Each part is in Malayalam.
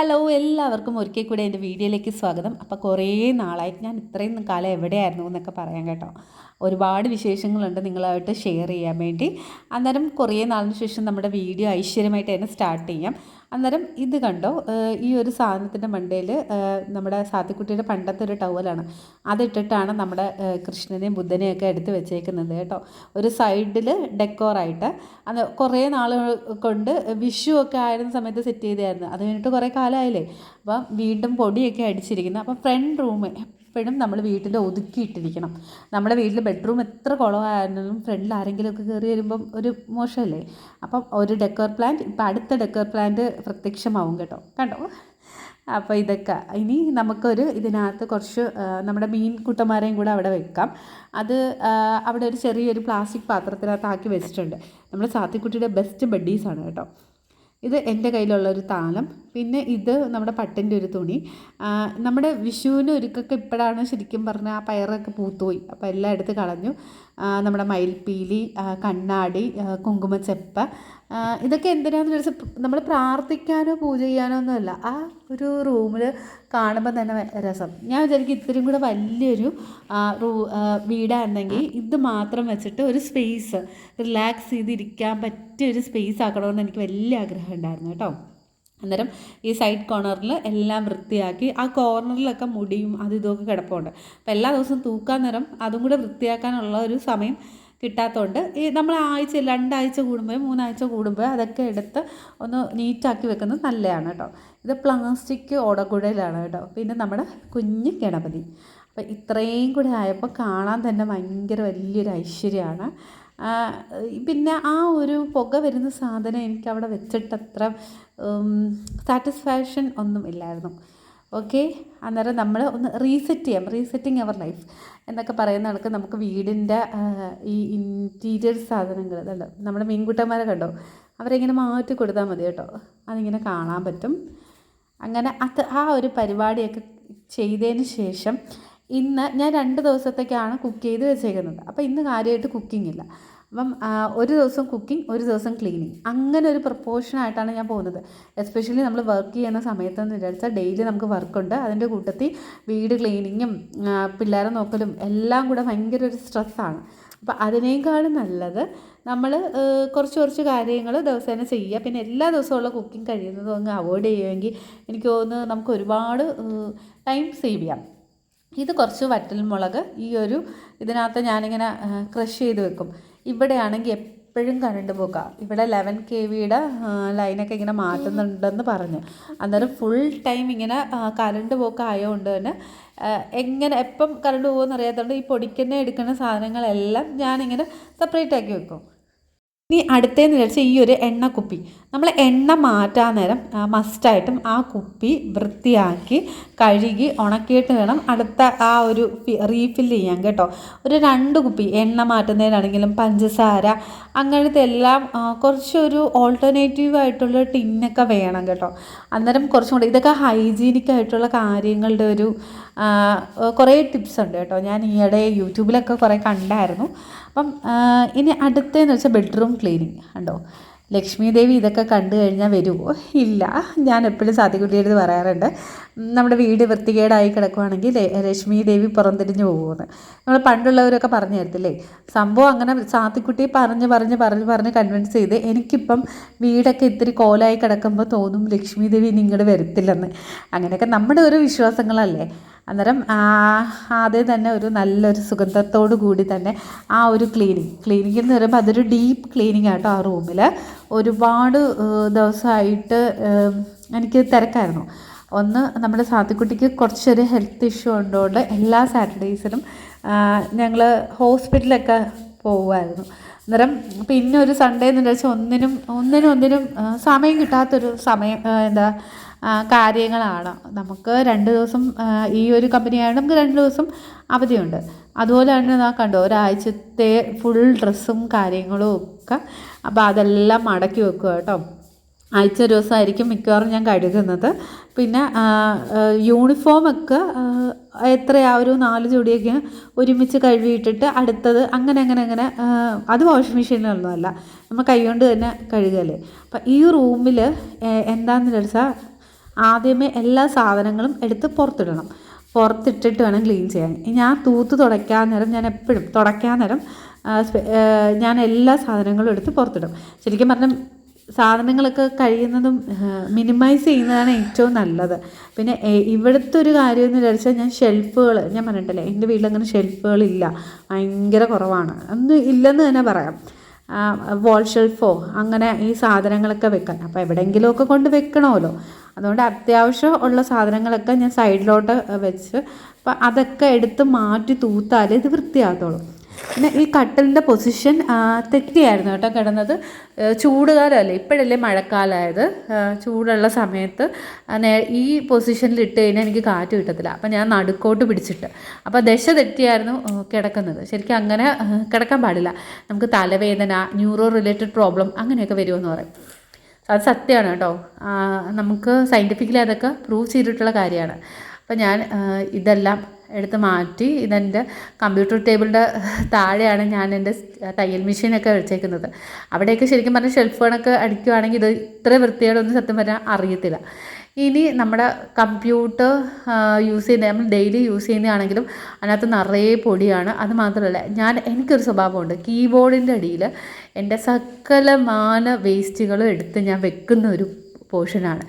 ഹലോ എല്ലാവർക്കും ഒരിക്കൽ കൂടെ എന്റെ വീഡിയോയിലേക്ക് സ്വാഗതം. അപ്പോൾ കുറേ നാളായി ഞാൻ ഇത്രയും കാലം എവിടെയായിരുന്നു എന്നൊക്കെ പറയാൻ കേട്ടോ. ഒരുപാട് വിശേഷങ്ങളുണ്ട് നിങ്ങളായിട്ട് ഷെയർ ചെയ്യാൻ വേണ്ടി. അന്നേരം കുറേ നാളിന് ശേഷം നമ്മുടെ വീഡിയോ ഐശ്വര്യമായിട്ട് തന്നെ സ്റ്റാർട്ട് ചെയ്യാം. അന്നേരം ഇത് കണ്ടോ ഈ ഒരു സാധനത്തിന്റെ മണ്ടയിൽ നമ്മുടെ സാത്തിക്കുട്ടിയുടെ പണ്ടത്തെ ഒരു ടവലാണ് അതിട്ടിട്ടാണ് നമ്മുടെ കൃഷ്ണനെയും ബുദ്ധനെയും ഒക്കെ എടുത്ത് വെച്ചേക്കുന്നത് കേട്ടോ. ഒരു സൈഡിൽ ഡെക്കോറായിട്ട് അത് കുറേ നാൾ കൊണ്ട് വിഷു ഒക്കെ ആയിരുന്ന സമയത്ത് സെറ്റ് ചെയ്തായിരുന്നു അത് കഴിഞ്ഞിട്ട് കുറേ കാലമായില്ലേ? അപ്പം വീണ്ടും പൊടിയൊക്കെ അടിച്ചിരിക്കുന്നു അപ്പം ഫ്രണ്ട് റൂം എപ്പോഴും നമ്മൾ വീട്ടിൽ ഒതുക്കിയിട്ടിരിക്കണം. നമ്മുടെ വീട്ടിൽ ബെഡ്റൂം എത്ര കുളമായിരുന്നാലും ഫ്രണ്ടിൽ ആരെങ്കിലുമൊക്കെ കയറി വരുമ്പം ഒരു മോശമല്ലേ? അപ്പം ഒരു ഡെക്കോർ പ്ലാന്റ് ഇപ്പം അടുത്ത ഡെക്കോർ പ്ലാന്റ് പ്രത്യക്ഷമാവും കേട്ടോ. കണ്ടോ? അപ്പോൾ ഇതൊക്കെ. ഇനി നമുക്കൊരു ഇതിനകത്ത് കുറച്ച് നമ്മുടെ മീൻ കുട്ടന്മാരെയും കൂടെ അവിടെ വെക്കാം. അത് അവിടെ ഒരു ചെറിയൊരു പ്ലാസ്റ്റിക് പാത്രത്തിനകത്താക്കി വെച്ചിട്ടുണ്ട്. നമ്മുടെ സാത്തിക്കുട്ടിയുടെ ബെസ്റ്റ് ബഡ്ഡീസാണ് കേട്ടോ. ഇത് എന്റെ കയ്യിലുള്ള ഒരു താലം പിന്നെ ഇത് നമ്മുടെ പട്ടിന്റെ ഒരു തുണി. നമ്മുടെ വിഷുവിന് ഒരുക്കൊക്കെ ഇപ്പോഴാണ് ശരിക്കും പറഞ്ഞാൽ ആ പയറൊക്കെ പൂത്തുപോയി. അപ്പോൾ എല്ലാം എടുത്ത് കളഞ്ഞു. നമ്മുടെ മയിൽപ്പീലി കണ്ണാടി കുങ്കുമച്ചെപ്പ് ഇതൊക്കെ എന്തിനാണെന്ന് ചോദിച്ചാൽ നമ്മൾ പ്രാർത്ഥിക്കാനോ പൂജ ചെയ്യാനോ ഒന്നുമല്ല. ആ ഒരു റൂമിൽ കാണുമ്പോൾ തന്നെ രസം. ഞാൻ വിചാരിക്കും ഇത്രയും കൂടെ വലിയൊരു റൂ വീടാണെങ്കിൽ ഇത് മാത്രം വെച്ചിട്ട് ഒരു സ്പേസ് റിലാക്സ് ചെയ്തിരിക്കാൻ പറ്റിയ ഒരു സ്പേസ് ആക്കണമെന്ന് എനിക്ക് വലിയ ആഗ്രഹം ഉണ്ടായിരുന്നു കേട്ടോ. അന്നേരം ഈ സൈഡ് കോർണറിൽ എല്ലാം വൃത്തിയാക്കി ആ കോർണറിലൊക്കെ മുടിയും അത് ഇതൊക്കെ കിടപ്പുണ്ട്. അപ്പോൾ എല്ലാ ദിവസവും തൂക്കാൻ നേരം അതും കൂടെ വൃത്തിയാക്കാനുള്ള ഒരു സമയം കിട്ടാത്തതുകൊണ്ട് ഈ നമ്മൾ ആഴ്ച രണ്ടാഴ്ച കൂടുമ്പോൾ മൂന്നാഴ്ച കൂടുമ്പോൾ അതൊക്കെ എടുത്ത് ഒന്ന് നീറ്റാക്കി വെക്കുന്നത് നല്ലതാണ് കേട്ടോ. ഇത് പ്ലാസ്റ്റിക് ഓടക്കുഴയിലാണ് കേട്ടോ. പിന്നെ നമ്മുടെ കുഞ്ഞ് ഗണപതി. അപ്പോൾ ഇത്രയും കൂടെ ആയപ്പോൾ കാണാൻ തന്നെ ഭയങ്കര വലിയൊരു ഐശ്വര്യമാണ് പിന്നെ ആ ഒരു പുക വരുന്ന സാധനം എനിക്ക് അവിടെ വെച്ചിട്ടത്ര സാറ്റിസ്ഫാക്ഷൻ ഒന്നും ഇല്ലായിരുന്നു. ഓക്കെ അന്നേരം നമ്മൾ ഒന്ന് റീസെറ്റ് ചെയ്യാം. റീസെറ്റിങ് അവർ ലൈഫ് എന്നൊക്കെ പറയുന്ന കണക്ക് നമുക്ക് വീടിന്റെ ഈ ഇന്റീരിയർ സാധനങ്ങൾ അതല്ല നമ്മുടെ മീൻകുട്ടന്മാരെ കണ്ടോ? അവരിങ്ങനെ മാറ്റി കൊടുത്താൽ മതി കേട്ടോ. അതിങ്ങനെ കാണാൻ പറ്റും. അങ്ങനെ അത് ആ ഒരു പരിപാടിയൊക്കെ ചെയ്തതിന് ശേഷം ഇന്ന് ഞാൻ രണ്ട് ദിവസത്തേക്കാണ് കുക്ക് ചെയ്ത് വെച്ചേക്കുന്നത്. അപ്പോൾ ഇന്ന് കാര്യമായിട്ട് കുക്കിംഗ് ഇല്ല. അപ്പം ഒരു ദിവസം കുക്കിംഗ് ഒരു ദിവസം ക്ലീനിങ് അങ്ങനെ ഒരു പ്രപ്പോർഷനായിട്ടാണ് ഞാൻ പോകുന്നത്. എസ്പെഷ്യലി നമ്മൾ വർക്ക് ചെയ്യുന്ന സമയത്തെന്ന് വിചാരിച്ചാൽ ഡെയിലി നമുക്ക് വർക്കുണ്ട് അതിന്റെ കൂട്ടത്തിൽ വീട് ക്ലീനിങ്ങും പിള്ളേരെ നോക്കലും എല്ലാം കൂടെ ഭയങ്കര ഒരു സ്ട്രെസ്സാണ് അപ്പോൾ അതിനേക്കാളും നല്ലത് നമ്മൾ കുറച്ച് കുറച്ച് കാര്യങ്ങൾ ദിവസേന ചെയ്യുക. പിന്നെ എല്ലാ ദിവസമുള്ള കുക്കിംഗ് കഴിയുന്നതും അങ്ങ് അവോയ്ഡ് ചെയ്യുമെങ്കിൽ എനിക്ക് തോന്നുന്നു നമുക്ക് ഒരുപാട് ടൈം സേവ് ചെയ്യാം. ഇത് കുറച്ച് വറ്റൽ മുളക് ഈ ഒരു ഇതിനകത്ത് ഞാനിങ്ങനെ ക്രഷ് ചെയ്ത് വെക്കും. ഇവിടെയാണെങ്കിൽ എപ്പോഴും കറണ്ട് പോക്കാ ഇവിടെ ലെവൻ കെ വിയുടെ ലൈനൊക്കെ ഇങ്ങനെ മാറ്റുന്നുണ്ടെന്ന് പറഞ്ഞു. അന്നേരം ഫുൾ ടൈം ഇങ്ങനെ കറണ്ട് പോക്കായതുകൊണ്ട് തന്നെ എങ്ങനെ എപ്പം കറണ്ട് പോകുമെന്ന് അറിയാത്തതുകൊണ്ട് ഈ പൊടിക്കുന്ന എടുക്കുന്ന സാധനങ്ങളെല്ലാം ഞാനിങ്ങനെ സെപ്പറേറ്റ് ആക്കി വെക്കും. ഇനി അടുത്തതെന്ന് വിചാരിച്ചാൽ ഈ ഒരു എണ്ണ കുപ്പി. നമ്മൾ എണ്ണ മാറ്റാൻ നേരം മസ്റ്റായിട്ടും ആ കുപ്പി വൃത്തിയാക്കി കഴുകി ഉണക്കിയിട്ട് വേണം അടുത്ത ആ ഒരു റീഫിൽ ചെയ്യാൻ കേട്ടോ. ഒരു രണ്ട് കുപ്പി എണ്ണ മാറ്റുന്നതിനാണെങ്കിലും പഞ്ചസാര അങ്ങനത്തെ എല്ലാം കുറച്ചൊരു ഓൾട്ടർനേറ്റീവ് ആയിട്ടുള്ള ടിന്നൊക്കെ വേണം കേട്ടോ. അന്നേരം കുറച്ചും കൂടി ഇതൊക്കെ ഹൈജീനിക് ആയിട്ടുള്ള കാര്യങ്ങളുടെ ഒരു കുറേ ടിപ്സ് ഉണ്ട് കേട്ടോ. ഞാൻ ഈയിടെ യൂട്യൂബിലൊക്കെ കുറേ കണ്ടായിരുന്നു. അപ്പം ഇനി അടുത്തതെന്ന് വെച്ചാൽ ബെഡ്റൂം ക്ലീനിങ് കണ്ടോ? ലക്ഷ്മി ദേവി ഇതൊക്കെ കണ്ടു കഴിഞ്ഞാൽ വരുമോ ഇല്ല. ഞാൻ എപ്പോഴും സാധിക്കുട്ടിയുടെ പറയാറുണ്ട്. നമ്മുടെ വീട് വൃത്തികേടായി കിടക്കുവാണെങ്കിൽ ലക്ഷ്മി ദേവി പുറംതിരിഞ്ഞു പോകുമെന്ന് നമ്മൾ പണ്ടുള്ളവരൊക്കെ പറഞ്ഞു തരത്തില്ലേ? സംഭവം അങ്ങനെ സാത്തിക്കുട്ടി പറഞ്ഞ് പറഞ്ഞ് പറഞ്ഞ് പറഞ്ഞ് കൺവിൻസ് ചെയ്ത് എനിക്കിപ്പം വീടൊക്കെ ഇത്തിരി കോലായി കിടക്കുമ്പോൾ തോന്നും ലക്ഷ്മി ദേവി ഇനി ഇങ്ങോട്ട് വരത്തില്ലെന്ന്. അങ്ങനെയൊക്കെ നമ്മുടെ ഒരു വിശ്വാസങ്ങളല്ലേ? അന്നേരം ആദ്യം തന്നെ ഒരു നല്ലൊരു സുഗന്ധത്തോടു കൂടി തന്നെ ആ ഒരു ക്ലീനിങ് ക്ലീനിങ് എന്ന് പറയുമ്പോൾ അതൊരു ഡീപ്പ് ക്ലീനിങ് ആട്ടോ ആ റൂമിൽ ഒരുപാട് ദിവസമായിട്ട് എനിക്ക് തിരക്കായിരുന്നു. ഒന്ന് നമ്മുടെ സാത്തിക്കുട്ടിക്ക് കുറച്ചൊരു ഹെൽത്ത് ഇഷ്യൂ ഉള്ളതുകൊണ്ട് എല്ലാ സാറ്റർഡേയ്സിലും ഞങ്ങൾ ഹോസ്പിറ്റലൊക്കെ പോകുമായിരുന്നു അന്നേരം പിന്നെ ഒരു സൺഡേ എന്ന് വെച്ചാൽ ഒന്നിനും ഒന്നിനും ഒന്നിനും സമയം കിട്ടാത്തൊരു സമയം എന്താ കാര്യങ്ങളാണ്. നമുക്ക് രണ്ട് ദിവസം ഈ ഒരു കമ്പനി ആയതുകൊണ്ട് നമുക്ക് രണ്ട് ദിവസം അവധിയുണ്ട്. അതുപോലെ തന്നെ ഞാൻ കണ്ടു ഒരാഴ്ചത്തെ ഫുൾ ഡ്രസ്സും കാര്യങ്ങളും ഒക്കെ. അപ്പോൾ അതെല്ലാം മടക്കി വെക്കുക കേട്ടോ. ആഴ്ച ഒരു ദിവസമായിരിക്കും മിക്കവാറും ഞാൻ കഴുകുന്നത് പിന്നെ യൂണിഫോമൊക്കെ ഒരു നാല് ജോഡിയൊക്കെ ഒരുമിച്ച് കഴുകിയിട്ടിട്ട് അടുത്തത് അങ്ങനെ അങ്ങനെ അങ്ങനെ അത് വാഷിംഗ് മെഷീനിലൊന്നുമല്ല നമ്മൾ കൈകൊണ്ട് തന്നെ കഴുകല്ലേ അപ്പം ഈ റൂമിൽ എന്താണെന്ന് വെച്ചാൽ ആദ്യമേ എല്ലാ സാധനങ്ങളും എടുത്ത് പുറത്തിടണം. പുറത്തിട്ടിട്ട് വേണം ക്ലീൻ ചെയ്യാൻ. ഞാൻ തൂത്ത് തുടയ്ക്കാൻ നേരം ഞാൻ എപ്പോഴും തുടയ്ക്കാൻ നേരം ഞാൻ എല്ലാ സാധനങ്ങളും എടുത്ത് പുറത്തിടും. ശരിക്കും പറഞ്ഞാൽ സാധനങ്ങളൊക്കെ കഴിയുന്നതും മിനിമൈസ് ചെയ്യുന്നതാണ് ഏറ്റവും നല്ലത്. പിന്നെ ഇവിടുത്തെ ഒരു കാര്യം എന്ന് വിചാരിച്ചാൽ ഞാൻ ഷെൽഫുകൾ ഞാൻ പറഞ്ഞിട്ടില്ലേ എന്റെ വീട്ടിലങ്ങനെ ഷെൽഫുകളില്ല ഭയങ്കര കുറവാണ്. ഒന്നും ഇല്ലെന്ന് തന്നെ പറയാം. വാൾ ഷെൽഫോ അങ്ങനെ ഈ സാധനങ്ങളൊക്കെ വെക്കാൻ. അപ്പോൾ എവിടെയെങ്കിലുമൊക്കെ കൊണ്ട് വെക്കണമല്ലോ. അതുകൊണ്ട് അത്യാവശ്യം ഉള്ള സാധനങ്ങളൊക്കെ ഞാൻ സൈഡിലോട്ട് വെച്ച്. അപ്പം അതൊക്കെ എടുത്ത് മാറ്റി തൂത്താലേ ഇത് വൃത്തിയാകത്തുള്ളൂ പിന്നെ ഈ കട്ടലിന്റെ പൊസിഷൻ തെറ്റിയായിരുന്നു കേട്ടോ കിടന്നത്. ചൂടുകാലമല്ലേ ഇപ്പോഴല്ലേ മഴക്കാലമായത് ചൂടുള്ള സമയത്ത് ഈ പൊസിഷനിൽ ഇട്ട് കഴിഞ്ഞാൽ എനിക്ക് കാറ്റ് കിട്ടത്തില്ല. അപ്പം ഞാൻ നടുക്കോട്ട് പിടിച്ചിട്ട്. അപ്പോൾ ദശ തെറ്റിയായിരുന്നു കിടക്കുന്നത്. ശരിക്കും അങ്ങനെ കിടക്കാൻ പാടില്ല. നമുക്ക് തലവേദന ന്യൂറോ റിലേറ്റഡ് പ്രോബ്ലം അങ്ങനെയൊക്കെ വരുമെന്ന് പറയും. അത് സത്യമാണ് കേട്ടോ. നമുക്ക് സയന്റിഫിക്കലി അതൊക്കെ പ്രൂവ് ചെയ്തിട്ടുള്ള കാര്യമാണ്. അപ്പം ഞാൻ ഇതെല്ലാം എടുത്ത് മാറ്റി ഇതെന്റെ കമ്പ്യൂട്ടർ ടേബിളിന്റെ താഴെയാണ് ഞാൻ എന്റെ തയ്യൽ മെഷീനൊക്കെ വെച്ചേക്കുന്നത്. അവിടെയൊക്കെ ശരിക്കും പറഞ്ഞാൽ ഷെൽഫുകളൊക്കെ അടിക്കുവാണെങ്കിൽ ഇത് ഇത്ര വൃത്തിയോടൊന്നും സത്യം പറഞ്ഞാൽ അറിയത്തില്ല. ഇനി നമ്മുടെ കമ്പ്യൂട്ടർ യൂസ് ചെയ്യുന്ന നമ്മൾ ഡെയിലി യൂസ് ചെയ്യുന്നതാണെങ്കിലും അതിനകത്ത് നിറയെ പൊടിയാണ്. അത് മാത്രമല്ല ഞാൻ എനിക്കൊരു സ്വഭാവമുണ്ട്. കീബോർഡിന്റെ അടിയിൽ എന്റെ സകലമാന വേസ്റ്റുകളും എടുത്ത് ഞാൻ വെക്കുന്ന ഒരു പോർഷനാണ്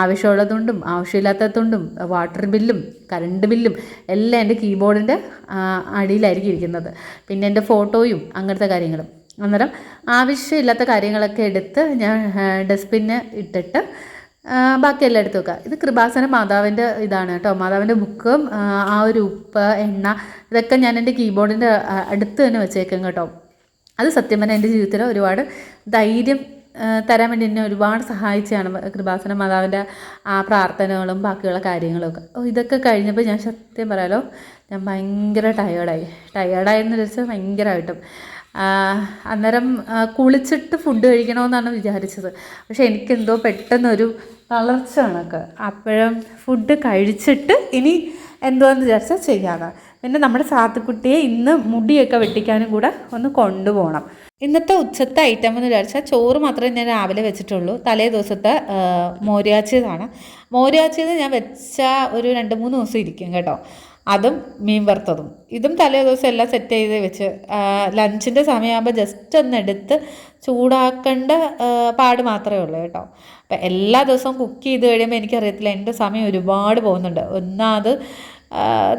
ആവശ്യമുള്ളതുകൊണ്ടും ആവശ്യമില്ലാത്തതുകൊണ്ടും വാട്ടർ ബില്ലും കറണ്ട് ബില്ലും എല്ലാം എന്റെ കീബോർഡിന്റെ അടിയിലായിരിക്കും ഇരിക്കുന്നത്. പിന്നെ എന്റെ ഫോട്ടോയും അങ്ങനത്തെ കാര്യങ്ങളും. അന്നേരം ആവശ്യമില്ലാത്ത കാര്യങ്ങളൊക്കെ എടുത്ത് ഞാൻ ഡസ്റ്റ്ബിന്ന് ഇട്ടിട്ട് ബാക്കിയെല്ലാം എടുത്ത് വെക്കുക. ഇത് കൃപാസന മാതാവിന്റെ ഇതാണ് കേട്ടോ. മാതാവിന്റെ ബുക്കും ആ, ഒരു ഉപ്പ് എണ്ണ ഇതൊക്കെ ഞാൻ എന്റെ കീബോർഡിന്റെ അടുത്ത് തന്നെ വെച്ചേക്കും കേട്ടോ. അത് സത്യം പറഞ്ഞാൽ എന്റെ ജീവിതത്തിൽ ഒരുപാട് ധൈര്യം തരാൻ വേണ്ടി എന്നെ ഒരുപാട് സഹായിച്ചാണ് കൃപാസന മാതാവിന്റെ ആ പ്രാർത്ഥനകളും ബാക്കിയുള്ള കാര്യങ്ങളൊക്കെ ഇതൊക്കെ കഴിഞ്ഞപ്പോൾ ഞാൻ സത്യം പറയാലോ ഞാൻ ഭയങ്കര ടയേർഡായി ടയേർഡായെന്ന് വെച്ചാൽ ഭയങ്കരമായിട്ടും. അന്നേരം കുളിച്ചിട്ട് ഫുഡ് കഴിക്കണമെന്നാണ് വിചാരിച്ചത്. പക്ഷേ എനിക്കെന്തോ പെട്ടെന്നൊരു തളർച്ച കണക്ക്. അപ്പോഴും ഫുഡ് കഴിച്ചിട്ട് ഇനി എന്തുവാന്ന് വിചാരിച്ചാൽ ചെയ്യാതെ പിന്നെ നമ്മുടെ സാത്തുക്കുട്ടിയെ ഇന്ന് മുടിയൊക്കെ വെട്ടിക്കാനും കൂടെ ഒന്ന് കൊണ്ടുപോകണം. ഇന്നത്തെ ഉച്ചത്തെ ഐറ്റം എന്ന് വിചാരിച്ചാൽ ചോറ് മാത്രമേ ഞാൻ രാവിലെ വെച്ചിട്ടുള്ളൂ. തലേ ദിവസത്തെ ആ, മോരാച്ചിയതാണ് ഞാൻ വെച്ച ഒരു രണ്ട് മൂന്ന് ദിവസം ഇരിക്കും കേട്ടോ. അതും മീൻ വറുത്തതും. ഇതും തലേ ദിവസം എല്ലാം സെറ്റ് ചെയ്ത് വെച്ച് ലഞ്ചിന്റെ സമയമാകുമ്പോൾ ജസ്റ്റ് ഒന്ന് എടുത്ത് ചൂടാക്കേണ്ട പാട് മാത്രമേ ഉള്ളൂ കേട്ടോ. അപ്പം എല്ലാ ദിവസവും കുക്ക് ചെയ്ത് കഴിയുമ്പോൾ എനിക്കറിയത്തില്ല എന്റെ സമയം ഒരുപാട് പോകുന്നുണ്ട്. ഒന്നാമത്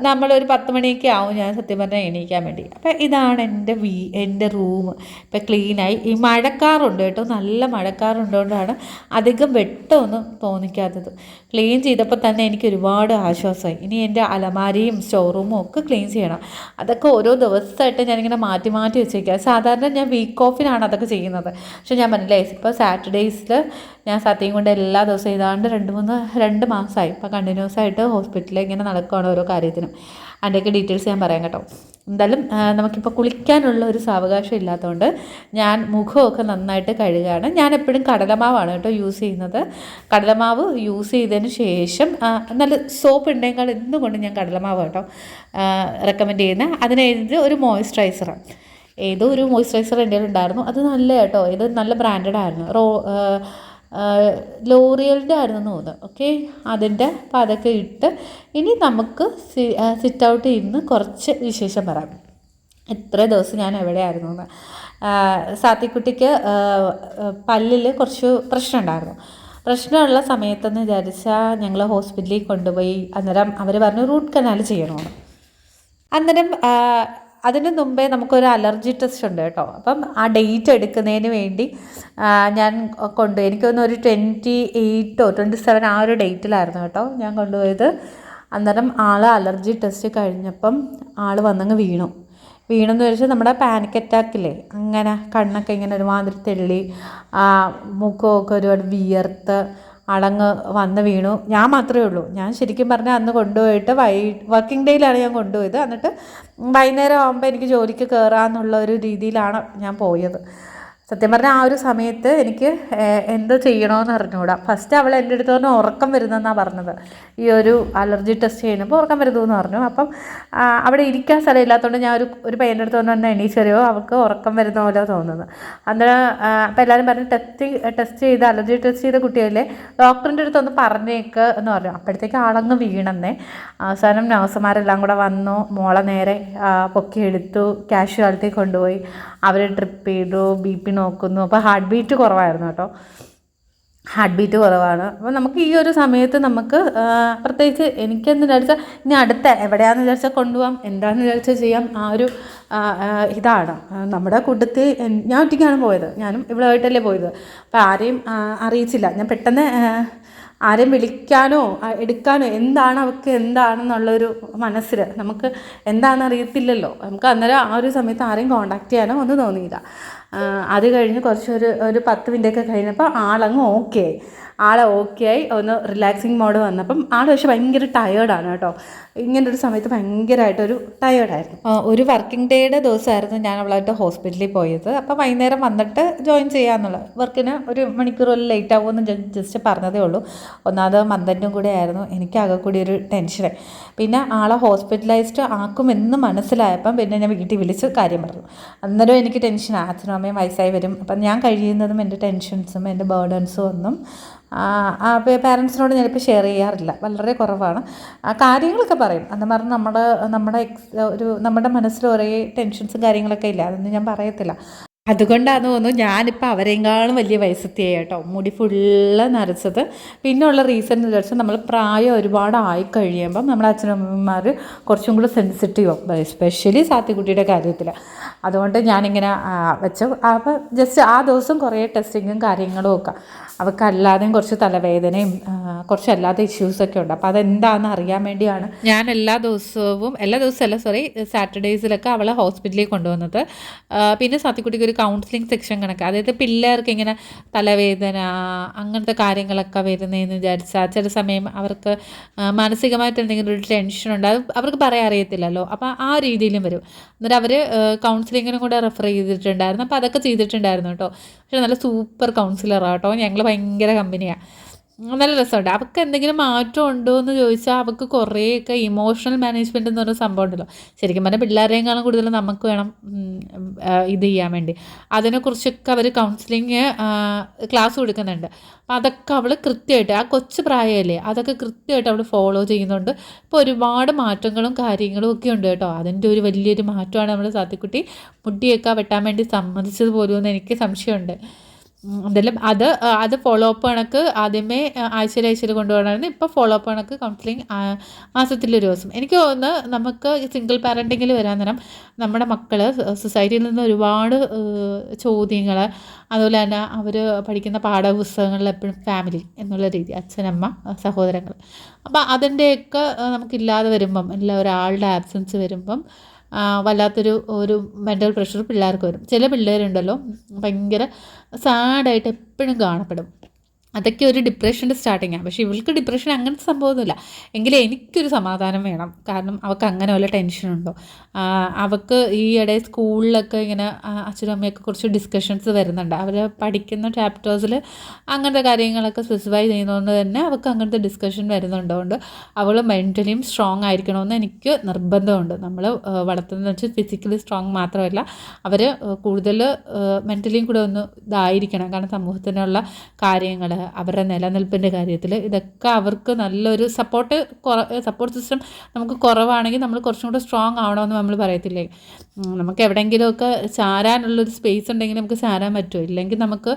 നമ്മളൊരു പത്ത് മണിയൊക്കെ ആവും ഞാൻ സത്യം പറഞ്ഞാൽ എണീക്കാൻ വേണ്ടി. അപ്പം ഇതാണ് എന്റെ വീ എന്റെ റൂം. ഇപ്പം ക്ലീനായി. ഈ മഴക്കാറുണ്ട് കേട്ടോ. നല്ല മഴക്കാറുണ്ടോണ്ടാണ് അധികം വെട്ടമൊന്നും തോന്നിക്കാത്തത്. ക്ലീൻ ചെയ്തപ്പോൾ തന്നെ എനിക്ക് ഒരുപാട് ആശ്വാസമായി ഇനി എന്റെ അലമാരിയും സ്റ്റോർ റൂമും ഒക്കെ ക്ലീൻ ചെയ്യണം. അതൊക്കെ ഓരോ ദിവസമായിട്ട് ഞാനിങ്ങനെ മാറ്റി മാറ്റി വെച്ചേക്കാം. സാധാരണ ഞാൻ വീക്ക് ഓഫിനാണ് അതൊക്കെ ചെയ്യുന്നത്. പക്ഷെ ഞാൻ പറഞ്ഞില്ലേ ഇപ്പോൾ സാറ്റർഡേയ്സിൽ ഞാൻ സത്യം കൊണ്ട് എല്ലാ ദിവസവും ഏതാണ്ട് രണ്ട് മൂന്ന് രണ്ട് മാസമായി. ഇപ്പോൾ കണ്ടിന്യൂസ് ആയിട്ട് ഹോസ്പിറ്റലിൽ ഇങ്ങനെ നടക്കുകയാണ് ഓരോ കാര്യത്തിനും. അതിന്റെയൊക്കെ ഡീറ്റെയിൽസ് ഞാൻ പറയാം കേട്ടോ. എന്തായാലും നമുക്കിപ്പോൾ കുളിക്കാനുള്ള ഒരു സാവകാശം ഇല്ലാത്തതുകൊണ്ട് ഞാൻ മുഖമൊക്കെ നന്നായിട്ട് കഴുകുകയാണ് ഞാൻ എപ്പോഴും കടലമാവാണ് കേട്ടോ യൂസ് ചെയ്യുന്നത്. കടലമാവ് യൂസ് ചെയ്തതിന് ശേഷം നല്ല സോപ്പ് ഉണ്ടെങ്കിൽ എന്തുകൊണ്ട് ഞാൻ കടലമാവ് കേട്ടോ റെക്കമെൻഡ് ചെയ്യുന്നത് അതിനെഴുതി ഒരു മോയ്സ്ചറൈസറാണ് ഏതോ ഒരു മോയ്സ്ചറൈസർ എന്റെ ഉണ്ടായിരുന്നു അത് നല്ല കേട്ടോ ഇത് നല്ല ബ്രാൻഡഡ് ആയിരുന്നു. റോ ലോറിയലിന്റെ ആയിരുന്നു തോന്നുന്നു ഓക്കെ അതിന്റെ അതൊക്കെ ഇട്ട് ഇനി നമുക്ക് സിറ്റ് ഔട്ട് ഇരുന്ന് കുറച്ച് വിശേഷം പറയാം. എത്ര ദിവസം ഞാൻ എവിടെയായിരുന്നു എന്ന്. സാത്തിക്കുട്ടിക്ക് പല്ലിൽ കുറച്ച് പ്രശ്നം ഉണ്ടായിരുന്നു പ്രശ്നമുള്ള സമയത്തെന്ന് വിചാരിച്ചാൽ ഞങ്ങൾ ഹോസ്പിറ്റലിൽ കൊണ്ടുപോയി അന്നേരം അവർ പറഞ്ഞു റൂട്ട് കനാൽ ചെയ്യണമെന്ന് അന്നേരം അതിന് മുമ്പേ നമുക്കൊരു അലർജി ടെസ്റ്റ് ഉണ്ട് കേട്ടോ. അപ്പം ആ ഡേറ്റ് എടുക്കുന്നതിന് വേണ്ടി ഞാൻ കൊണ്ട് എനിക്ക് തോന്നുന്നു ഒരു ട്വന്റി എയ്റ്റോ ട്വന്റി സെവൻ ആ ഒരു ഡേറ്റിലായിരുന്നു കേട്ടോ ഞാൻ കൊണ്ടുപോയത്. അന്നേരം ആൾ അലർജി ടെസ്റ്റ് കഴിഞ്ഞപ്പം ആൾ വന്നങ്ങ് വീണു. വീണെന്ന് വെച്ചാൽ നമ്മുടെ പാനിക് അറ്റാക്കില്ലേ അങ്ങനെ കണ്ണൊക്കെ ഇങ്ങനെ ഒരുമാതിരി തെള്ളി മുഖമൊക്കെ ഒരുപാട് വിയർത്ത് അടങ്ങ് വന്ന് വീണു. ഞാൻ മാത്രമേ ഉള്ളൂ. ഞാൻ ശരിക്കും പറഞ്ഞാൽ അന്ന് കൊണ്ടുപോയിട്ട് വൈ വർക്കിംഗ് ഡേയിലാണ് ഞാൻ കൊണ്ടുപോയത്. എന്നിട്ട് വൈകുന്നേരം ആകുമ്പോൾ എനിക്ക് ജോലിക്ക് കയറാമെന്നുള്ള ഒരു രീതിയിലാണ് ഞാൻ പോയത്. സത്യം പറഞ്ഞാൽ ആ ഒരു സമയത്ത് എനിക്ക് എന്തോ ചെയ്യണമെന്ന് അറിഞ്ഞുകൂടാ ഫസ്റ്റ് അവൾ എന്റെ അടുത്ത് പറഞ്ഞു ഉറക്കം വരുന്നെന്നാണ് പറഞ്ഞത്. ഈ ഒരു അലർജി ടെസ്റ്റ് ചെയ്യുന്നപ്പോൾ ഉറക്കം വരുന്നു പറഞ്ഞു. അപ്പം അവിടെ ഇരിക്കാൻ സ്ഥലമില്ലാത്തതുകൊണ്ട് ഞാൻ ഒരു ഒരു പയ്യന്റെ അടുത്ത് പറഞ്ഞു എന്നെ എണീച്ചറിയോ? അവൾക്ക് ഉറക്കം വരുന്ന പോലെ തോന്നുന്നത് അന്നേരം അപ്പം എല്ലാവരും പറഞ്ഞു ടെസ്റ്റ് ടെസ്റ്റ് ചെയ്ത് അലർജി ടെസ്റ്റ് ചെയ്ത കുട്ടിയല്ലേ ഡോക്ടറിന്റെ അടുത്ത് ഒന്ന് പറഞ്ഞേക്ക് എന്ന് പറഞ്ഞു. അപ്പോഴത്തേക്ക് ആളങ്ങ് വീണെന്നേ. അവസാനം നഴ്സുമാരെല്ലാം കൂടെ വന്നു. മോളെ നേരെ പൊക്കിയെടുത്തു. കാഷ്വാലിറ്റി കൊണ്ടുപോയി. അവർ ട്രിപ്പ് ചെയ്തു. ബി പി നോക്കുന്നു. അപ്പോൾ ഹാർട്ട് ബീറ്റ് കുറവായിരുന്നു കേട്ടോ. ഹാർട്ട് ബീറ്റ് കുറവാണ്. അപ്പോൾ നമുക്ക് ഈ ഒരു സമയത്ത് നമുക്ക് പ്രത്യേകിച്ച് എനിക്കെന്ന് വിചാരിച്ചാൽ ഇനി അടുത്ത എവിടെയാണെന്ന് വിചാരിച്ചാൽ കൊണ്ടുപോകാം എന്താണെന്ന് വിചാരിച്ചാൽ ചെയ്യാം ആ ഒരു ഇതാണ്. നമ്മുടെ കൂട്ടത്തിൽ ഞാൻ ഒറ്റയ്ക്കാണ് പോയത്. ഞാനും ഇവിടെ ആയിട്ടല്ലേ പോയത്. അപ്പോൾ ആരെയും അറിയിച്ചില്ല. ഞാൻ പെട്ടെന്ന് ആരെയും വിളിക്കാനോ എടുക്കാനോ എന്താണ് അവൾക്ക് എന്താണെന്നുള്ളൊരു മനസ്സിൽ നമുക്ക് എന്താണെന്ന് അറിയത്തില്ലല്ലോ. നമുക്ക് അന്നേരം ആ ഒരു സമയത്ത് ആരെയും കോണ്ടാക്ട് ചെയ്യാനോ ഒന്നും തോന്നിയില്ല. അത് കഴിഞ്ഞ് കുറച്ചൊരു ഒരു പത്ത് മിനിറ്റൊക്കെ കഴിഞ്ഞപ്പോൾ ആളങ്ങ് ഓക്കെ ആയി ആളെ ഓക്കെ ആയി ഒന്ന് റിലാക്സിങ് മോഡ് വന്നപ്പം ആൾ പക്ഷെ ഭയങ്കര ടയേർഡാണ് കേട്ടോ. ഇങ്ങനെ ഒരു സമയത്ത് ഭയങ്കരമായിട്ടൊരു ടയേർഡായിരുന്നു ഒരു വർക്കിംഗ് ഡേയുടെ ദിവസമായിരുന്നു ഞാൻ അവളായിട്ട് ഹോസ്പിറ്റലിൽ പോയത്. അപ്പോൾ വൈകുന്നേരം വന്നിട്ട് ജോയിൻ ചെയ്യാമെന്നുള്ള വർക്കിന് ഒരു മണിക്കൂർ ലേറ്റ് ആകുമെന്ന് ജസ്റ്റ് പറഞ്ഞതേ ഉള്ളൂ. ഒന്നാമത് മന്ദന്റെ കൂടെ ആയിരുന്നു. എനിക്ക് ആകെ കൂടി ഒരു ടെൻഷൻ പിന്നെ ആളെ ഹോസ്പിറ്റലൈസ്ഡ് ആക്കുമെന്ന് മനസ്സിലായപ്പം പിന്നെ ഞാൻ വീട്ടിൽ വിളിച്ച് കാര്യം പറഞ്ഞു. അന്നേരം എനിക്ക് ടെൻഷനാണ് അച്ഛനും അമ്മയും വയസ്സായി വരും. അപ്പം ഞാൻ കഴിയുന്നതും എന്റെ ടെൻഷൻസും എന്റെ ബേർഡൻസും ഒന്നും പാരൻസിനോട് ഞാനിപ്പോൾ ഷെയർ ചെയ്യാറില്ല. വളരെ കുറവാണ്. ആ കാര്യങ്ങളൊക്കെ പറയും. എന്ന് പറഞ്ഞാൽ നമ്മുടെ നമ്മുടെ ഒരു നമ്മുടെ മനസ്സിൽ ഒരേ ടെൻഷൻസും കാര്യങ്ങളൊക്കെ ഇല്ല. അതൊന്നും ഞാൻ പറയത്തില്ല. അതുകൊണ്ടാണെന്ന് തോന്നുന്നു ഞാനിപ്പോൾ അവരെങ്കാളും വലിയ വയസ്സെത്തിയായി കേട്ടോ. മുടി ഫുള്ള് നരച്ചത്. പിന്നെയുള്ള റീസൺ എന്ന് വെച്ചാൽ നമ്മൾ പ്രായം ഒരുപാട് ആയി കഴിയുമ്പം നമ്മുടെ അച്ഛനമ്മമാർ കുറച്ചും കൂടി സെൻസിറ്റീവ് എസ്പെഷ്യലി സാത്തിക്കുട്ടിയുടെ കാര്യത്തിൽ അതുകൊണ്ട് ഞാനിങ്ങനെ വെച്ചു. അപ്പോൾ ജസ്റ്റ് ആ ദിവസം കുറേ ടെസ്റ്റിങ്ങും കാര്യങ്ങളും ഒക്കെ. അവൾക്കല്ലാതെയും കുറച്ച് തലവേദനയും കുറച്ച് അല്ലാത്ത ഇഷ്യൂസൊക്കെ ഉണ്ട്. അപ്പോൾ അതെന്താണെന്ന് അറിയാൻ വേണ്ടിയാണ് ഞാൻ എല്ലാ ദിവസവും എല്ലാ ദിവസവും അല്ല സോറി സാറ്റർഡേയ്സിലൊക്കെ അവളെ ഹോസ്പിറ്റലിൽ കൊണ്ടുവന്നത്. പിന്നെ സത്യക്കുട്ടിക്ക് ഒരു കൗൺസിലിംഗ് സെക്ഷൻ കണക്ക്. അതായത് പിള്ളേർക്ക് ഇങ്ങനെ തലവേദന അങ്ങനത്തെ കാര്യങ്ങളൊക്കെ വരുന്നതെന്ന് വിചാരിച്ചാൽ ചില സമയം അവർക്ക് മാനസികമായിട്ട് എന്തെങ്കിലും ഒരു ടെൻഷൻ ഉണ്ട്. അത് അവർക്ക് പറയാൻ അറിയത്തില്ലല്ലോ. അപ്പോൾ ആ രീതിയിലും വരും. എന്നിട്ട് അവർ കൗൺസിലിങ്ങിനും കൂടെ റെഫർ ചെയ്തിട്ടുണ്ടായിരുന്നു. അപ്പോൾ അതൊക്കെ ചെയ്തിട്ടുണ്ടായിരുന്നു കേട്ടോ. പക്ഷേ നല്ല സൂപ്പർ കൗൺസിലറാണ് കേട്ടോ. ഞങ്ങൾ ഭയങ്കര കമ്പനിയാണ് നല്ല രസമുണ്ട്. അവൾക്ക് എന്തെങ്കിലും മാറ്റം ഉണ്ടോ എന്ന് ചോദിച്ചാൽ അവൾക്ക് കുറേയൊക്കെ ഇമോഷണൽ മാനേജ്മെന്റ് എന്ന് പറഞ്ഞ സംഭവം ഉണ്ടല്ലോ. ശരിക്കും പറഞ്ഞാൽ പിള്ളേരെക്കാളും കൂടുതൽ നമുക്ക് വേണം ഇത് ചെയ്യാൻ വേണ്ടി. അതിനെക്കുറിച്ചൊക്കെ അവർ കൗൺസിലിങ് ക്ലാസ് കൊടുക്കുന്നുണ്ട്. അപ്പോൾ അതൊക്കെ അവൾ കൃത്യമായിട്ട് ആ കൊച്ചു പ്രായമല്ലേ അതൊക്കെ കൃത്യമായിട്ട് അവൾ ഫോളോ ചെയ്യുന്നുണ്ട്. ഇപ്പോൾ ഒരുപാട് മാറ്റങ്ങളും കാര്യങ്ങളും ഒക്കെ ഉണ്ട് കേട്ടോ. അതിന്റെ ഒരു വലിയൊരു മാറ്റമാണ് നമ്മുടെ സാത്തിക്കുട്ടി മുടിയൊക്കെ വെട്ടാൻ വേണ്ടി സമ്മതിച്ചത് പോലും എന്ന് എനിക്ക് സംശയമുണ്ട്. എന്തായാലും അത് അത് ഫോളോ അപ്പ് കണക്ക് ആദ്യമേ ആഴ്ചയിൽ ആഴ്ചയിൽ കൊണ്ടുപോകണമായിരുന്നു. ഇപ്പോൾ ഫോളോ അപ്പ് കണക്ക് കൗൺസിലിംഗ് മാസത്തിലൊരു ദിവസം. എനിക്ക് തോന്നുന്നു നമുക്ക് സിംഗിൾ പാരന്റിങ്ങിൽ വരാൻ നേരം നമ്മുടെ മക്കൾ സൊസൈറ്റിയിൽ നിന്ന് ഒരുപാട് ചോദ്യങ്ങൾ അതുപോലെ തന്നെ അവർ പഠിക്കുന്ന പാഠപുസ്തകങ്ങളിൽ എപ്പോഴും ഫാമിലി എന്നുള്ള രീതി അച്ഛനമ്മ സഹോദരങ്ങൾ അപ്പോൾ അതിന്റെയൊക്കെ നമുക്കില്ലാതെ വരുമ്പം അല്ല ഒരാളുടെ ആബ്സെൻസ് വരുമ്പം വല്ലാത്തൊരു ഒരു മെന്റൽ പ്രഷർ പിള്ളേർക്ക് വരും. ചില പിള്ളേരുണ്ടല്ലോ ഭയങ്കര സാഡായിട്ട് എപ്പോഴും കാണപ്പെടും. അതൊക്കെ ഒരു ഡിപ്രഷന്റെ സ്റ്റാർട്ടിങ്ങാണ് പക്ഷേ ഇവൾക്ക് ഡിപ്രഷൻ അങ്ങനത്തെ സംഭവമൊന്നുമില്ല. എങ്കിലും എനിക്കൊരു സമാധാനം വേണം. കാരണം അവൾക്ക് അങ്ങനെ വല്ല ടെൻഷനുണ്ടോ അവൾക്ക് ഈ ഇടയിൽ സ്കൂളിലൊക്കെ ഇങ്ങനെ അച്ഛനും അമ്മയൊക്കെ കുറച്ച് ഡിസ്കഷൻസ് വരുന്നുണ്ട്. അവർ പഠിക്കുന്ന ചാപ്റ്റേഴ്സിൽ അങ്ങനത്തെ കാര്യങ്ങളൊക്കെ സ്പെസിഫൈ ചെയ്യുന്നതുകൊണ്ട് തന്നെ അവൾക്ക് അങ്ങനത്തെ ഡിസ്കഷൻ വരുന്നുണ്ടോണ്ട് അവൾ മെന്റലിയും സ്ട്രോങ് ആയിരിക്കണമെന്ന് എനിക്ക് നിർബന്ധമുണ്ട്. നമ്മൾ വളർത്തുന്നത് വെച്ചാൽ ഫിസിക്കലി സ്ട്രോങ് മാത്രമല്ല അവർ കൂടുതൽ മെന്റലിയും കൂടെ ഒന്ന് ഇതായിരിക്കണം. കാരണം സമൂഹത്തിനുള്ള കാര്യങ്ങൾ അവരുടെ നിലനിൽപ്പിന്റെ കാര്യത്തിൽ ഇതൊക്കെ അവർക്ക് നല്ലൊരു സപ്പോർട്ട് സപ്പോർട്ട് സിസ്റ്റം നമുക്ക് കുറവാണെങ്കിൽ നമ്മൾ കുറച്ചും കൂടെ സ്ട്രോങ് ആവണമെന്ന് നമ്മൾ പറയത്തില്ലേ? നമുക്ക് എവിടെയെങ്കിലുമൊക്കെ ചാരാനുള്ളൊരു സ്പേസ് ഉണ്ടെങ്കിൽ നമുക്ക് ചാരാൻ പറ്റുമോ ഇല്ലെങ്കിൽ നമുക്ക്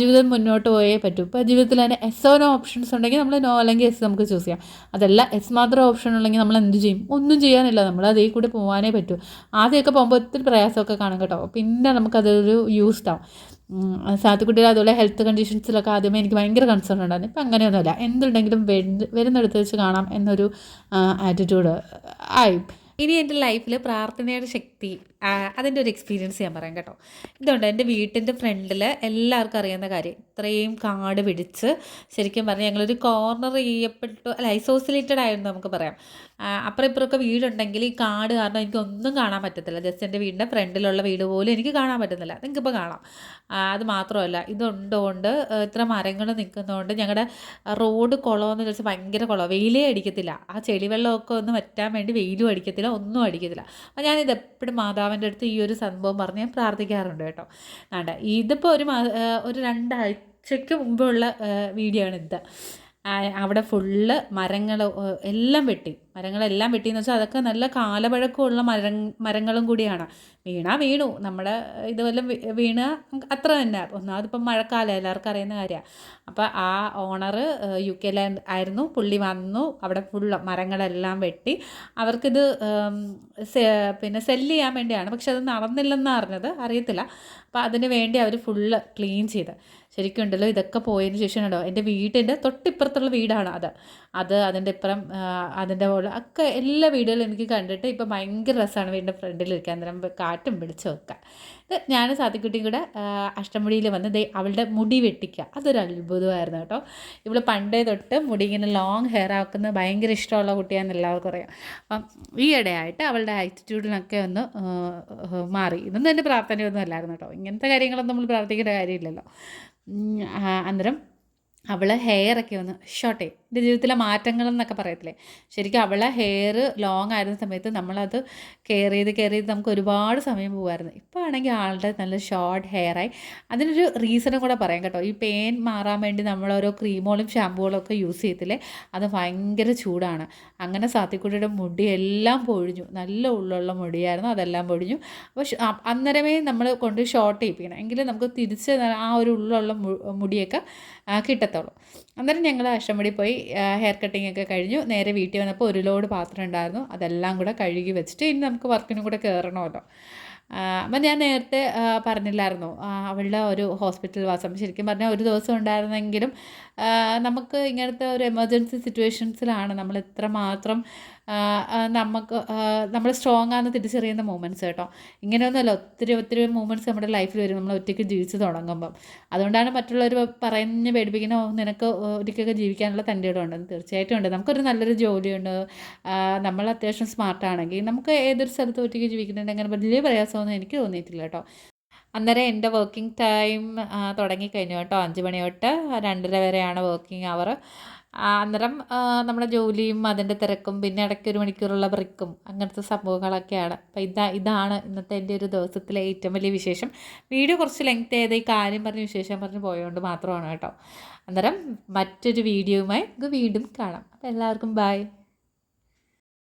ജീവിതം മുന്നോട്ട് പോയേ പറ്റൂ. ഇപ്പോൾ ജീവിതത്തിൽ തന്നെ എസ് ഓ നോ ഓപ്ഷൻസ് ഉണ്ടെങ്കിൽ നമ്മൾ നോ അല്ലെങ്കിൽ എസ് നമുക്ക് ചൂസ് ചെയ്യാം. അതല്ല എസ് മാത്രം ഓപ്ഷൻ ഉണ്ടെങ്കിൽ നമ്മൾ എന്ത് ചെയ്യും? ഒന്നും ചെയ്യാനില്ല. നമ്മൾ അതേ കൂടെ പോകാനേ പറ്റൂ. ആദ്യമൊക്കെ പോകുമ്പോൾ ഒത്തിരി പ്രയാസമൊക്കെ കാണും കേട്ടോ. പിന്നെ നമുക്കതൊരു യൂസ്ഡ് ആവും. ഉം, സാത്തുക്കുട്ടികൾ അതുപോലെ ഹെൽത്ത് കണ്ടീഷൻസിലൊക്കെ ആദ്യമേ എനിക്ക് ഭയങ്കര കൺസേൺ ഉണ്ടായിരുന്നു. ഇപ്പം അങ്ങനെയൊന്നുമില്ല. എന്തുണ്ടെങ്കിലും വരുന്നിടത്ത് വെച്ച് കാണാം എന്നൊരു ആറ്റിറ്റ്യൂഡ് ആയി. ഇനി എന്റെ ലൈഫിൽ പ്രാർത്ഥനയുടെ ശക്തി അതിന്റെ ഒരു എക്സ്പീരിയൻസ് ഞാൻ പറയാം കേട്ടോ. ഇതുണ്ട് എന്റെ വീട്ടിന്റെ ഫ്രണ്ടിൽ എല്ലാവർക്കും അറിയാവുന്ന കാര്യം. ഇത്രയും കാട് പിടിച്ച് ശരിക്കും പറഞ്ഞാൽ ഞങ്ങളൊരു കോർണർ ചെയ്യപ്പെട്ടു അല്ല ഐസോസിലേറ്റഡ് ആയിരുന്നു നമുക്ക് പറയാം. അപ്പുറം ഇപ്പുറമൊക്കെ വീടുണ്ടെങ്കിൽ ഈ കാട് കാരണം എനിക്കൊന്നും കാണാൻ പറ്റത്തില്ല. ജസ്റ്റ് എന്റെ വീടിന്റെ ഫ്രണ്ടിലുള്ള വീട് പോലും എനിക്ക് കാണാൻ പറ്റുന്നില്ല. നിങ്ങൾക്കിപ്പോൾ കാണാം. അത് മാത്രമല്ല ഇതുണ്ടോണ്ട് ഇത്ര മരങ്ങൾ നിൽക്കുന്നതുകൊണ്ട് ഞങ്ങളുടെ റോഡ് കുളമെന്ന് വെച്ചാൽ ഭയങ്കര കുളം വെയിലേ അടിക്കത്തില്ല. ആ ചെളിവെള്ളമൊക്കെ ഒന്ന് വറ്റാൻ വേണ്ടി വെയിലും അടിക്കത്തില്ല ഒന്നും അടിക്കത്തില്ല. അപ്പോൾ ഞാനിത് എപ്പോഴും മാതാവിന്റെ അടുത്ത് ഈ ഒരു സംഭവം പറഞ്ഞ് ഞാൻ പ്രാർത്ഥിക്കാറുണ്ട് കേട്ടോ. വേണ്ട ഇതിപ്പോൾ ഒരു ഒരു രണ്ടാഴ്ചയ്ക്ക് മുമ്പുള്ള വീഡിയോ ആണ് ഇത് അവിടെ ഫുള്ള് മരങ്ങൾ എല്ലാം വെട്ടി. മരങ്ങളെല്ലാം വെട്ടിയെന്ന് വെച്ചാൽ അതൊക്കെ നല്ല കാലപഴക്കമുള്ള മര മരങ്ങളും കൂടിയാണ്. വീണാ വീണു. നമ്മുടെ ഇതുപോലെ വീണ അത്ര തന്നെ. ഒന്നാമതിപ്പം മഴക്കാലം എല്ലാവർക്കും അറിയുന്ന കാര്യമാണ് അപ്പോൾ ആ ഓണർ യു കെയിലെ ആയിരുന്നു. പുള്ളി വന്നു. അവിടെ ഫുള്ള് മരങ്ങളെല്ലാം വെട്ടി. അവർക്കിത് പിന്നെ സെല്ല് ചെയ്യാൻ വേണ്ടിയാണ്. പക്ഷെ അത് നടന്നില്ലെന്ന് അറിഞ്ഞത്. അറിയത്തില്ല. അപ്പോൾ അതിന് വേണ്ടി അവർ ഫുള്ള് ക്ലീൻ ചെയ്ത്. ശരിക്കും ഉണ്ടല്ലോ ഇതൊക്കെ പോയതിന് ശേഷം ഉണ്ടോ എന്റെ വീടിന്റെ തൊട്ടിപ്പുറത്തുള്ള വീടാണ് അത്. അത് അതിന്റെ ഇപ്പുറം അതിന്റെ മുകളിൽ ഒക്കെ എല്ലാ വീടുകളും എനിക്ക് കണ്ടിട്ട് ഇപ്പം ഭയങ്കര രസമാണ് വീടിന്റെ ഫ്രണ്ടിലിരിക്കാൻ നേരം കാറ്റും വെളിച്ചം ഒക്കെ. ഞാൻ സാത്തിക്കുട്ടിയും കൂടെ അഷ്ടമുടിയിൽ വന്ന് ദേ അവളുടെ മുടി വെട്ടിക്കുക. അതൊരു അത്ഭുതമായിരുന്നു കേട്ടോ. ഇവൾ പണ്ടേ തൊട്ട് മുടി ഇങ്ങനെ ലോങ് ഹെയർ ആക്കുന്നത് ഭയങ്കര ഇഷ്ടമുള്ള കുട്ടിയാണെന്ന് എല്ലാവർക്കും അറിയാം. അപ്പം ഈ ഇടയായിട്ട് അവളുടെ ആറ്റിറ്റ്യൂഡിനൊക്കെ ഒന്ന് മാറി. ഇതൊന്നും എന്റെ പ്രാർത്ഥനയൊന്നും അല്ലായിരുന്നു കേട്ടോ. ഇങ്ങനത്തെ കാര്യങ്ങളൊന്നും നമ്മൾ പ്രാർത്ഥിക്കേണ്ട കാര്യമില്ലല്ലോ. അന്നേരം അവൾ ഹെയറൊക്കെ ഒന്ന് ഷോർട്ട് ചെയ്യും. എന്റെ ജീവിതത്തിലെ മാറ്റങ്ങൾ എന്നൊക്കെ പറയത്തില്ലേ? ശരിക്കും അവളെ ഹെയർ ലോങ് ആയിരുന്ന സമയത്ത് നമ്മളത് കെയർ ചെയ്ത് കെയർ ചെയ്ത് നമുക്ക് ഒരുപാട് സമയം പോകുമായിരുന്നു ഇപ്പോൾ ആണെങ്കിൽ ആളുടെ നല്ല ഷോർട്ട് ഹെയറായി അതിനൊരു റീസണും കൂടെ പറയാം കേട്ടോ. ഈ പെയിൻ മാറാൻ വേണ്ടി നമ്മൾ ഓരോ ക്രീമുകളും ഷാമ്പുകളും ഒക്കെ യൂസ് ചെയ്യത്തില്ലേ? അത് ഭയങ്കര ചൂടാണ്. അങ്ങനെ സാത്തിക്കുട്ടിയുടെ മുടി എല്ലാം പൊഴിഞ്ഞു. നല്ല ഉള്ളുള്ള മുടിയായിരുന്നു. അതെല്ലാം പൊഴിഞ്ഞു. അപ്പോൾ അന്നേരമേ നമ്മൾ കൊണ്ട് ഷോർട്ട് ചെയ്യിപ്പിക്കണം. എങ്കിലും നമുക്ക് തിരിച്ച് ആ ഒരു ഉള്ളുള്ള മുടിയൊക്കെ കിട്ടത്തുള്ളൂ. അന്നേരം ഞങ്ങൾ അഷ്ടമുടി പോയി. ഹെയർ കട്ടിംഗ് ഒക്കെ കഴിഞ്ഞു. നേരെ വീട്ടിൽ വന്നപ്പോൾ ഒരു ലോഡ് പാത്രം ഉണ്ടായിരുന്നു. അതെല്ലാം കൂടെ കഴുകി വെച്ചിട്ട് ഇനി നമുക്ക് വർക്കിനും കൂടെ കയറണമല്ലോ അപ്പം ഞാൻ നേരത്തെ പറഞ്ഞില്ലായിരുന്നു. അവളുടെ ഒരു ഹോസ്പിറ്റൽ വാസം. ശരിക്കും പറഞ്ഞാൽ ഒരു ദിവസം ഉണ്ടായിരുന്നെങ്കിലും നമുക്ക് ഇങ്ങനത്തെ ഒരു എമർജൻസി സിറ്റുവേഷൻസിലാണ് നമ്മൾ എത്രമാത്രം നമുക്ക് നമ്മൾ സ്ട്രോങ് ആണെന്ന് തിരിച്ചറിയുന്ന മൂമെന്റ്സ് കേട്ടോ. ഇങ്ങനെയൊന്നുമല്ല ഒത്തിരി ഒത്തിരി മൂമെന്റ്സ് നമ്മുടെ ലൈഫിൽ വരും. നമ്മൾ ഒറ്റയ്ക്ക് ജീവിച്ച് തുടങ്ങുമ്പം. അതുകൊണ്ടാണ് മറ്റുള്ളവർ പറഞ്ഞ് പേടിപ്പിക്കുന്ന നിനക്ക് ഒരിക്കലൊക്കെ ജീവിക്കാനുള്ള തന്റെ ഉണ്ടെന്ന് തീർച്ചയായിട്ടും ഉണ്ട്. നമുക്കൊരു നല്ലൊരു ജോലിയുണ്ട്. നമ്മൾ അത്യാവശ്യം സ്മാർട്ടാണെങ്കിൽ നമുക്ക് ഏതൊരു സ്ഥലത്ത് ഒറ്റയ്ക്ക് ജീവിക്കുന്നുണ്ടെങ്കിൽ അങ്ങനെ വലിയ പ്രയാസമൊന്നും എനിക്ക് തോന്നിയിട്ടില്ല കേട്ടോ. അന്നേരം എന്റെ വർക്കിംഗ് ടൈം തുടങ്ങിക്കഴിഞ്ഞു കേട്ടോ. അഞ്ച് മണി തൊട്ട് രണ്ടര വരെയാണ് വർക്കിംഗ് അവർ അന്നേരം നമ്മുടെ ജോലിയും അതിന്റെ തിരക്കും പിന്നെ ഇടയ്ക്ക് ഒരു മണിക്കൂറുള്ള ബ്രേക്കും അങ്ങനത്തെ സംഭവങ്ങളൊക്കെയാണ്. അപ്പോൾ ഇതാ ഇതാണ് ഇന്നത്തെ എന്റെ ഒരു ദിവസത്തിലെ ഏറ്റവും വലിയ വിശേഷം. വീഡിയോ കുറച്ച് ലെങ്ത് ചെയ്ത് ഈ കാര്യം പറഞ്ഞ് വിശേഷം പറഞ്ഞ് പോയതുകൊണ്ട് മാത്രമാണ് കേട്ടോ. അന്നേരം മറ്റൊരു വീഡിയോയുമായി നമുക്ക് വീണ്ടും കാണാം. അപ്പോൾ എല്ലാവർക്കും ബൈ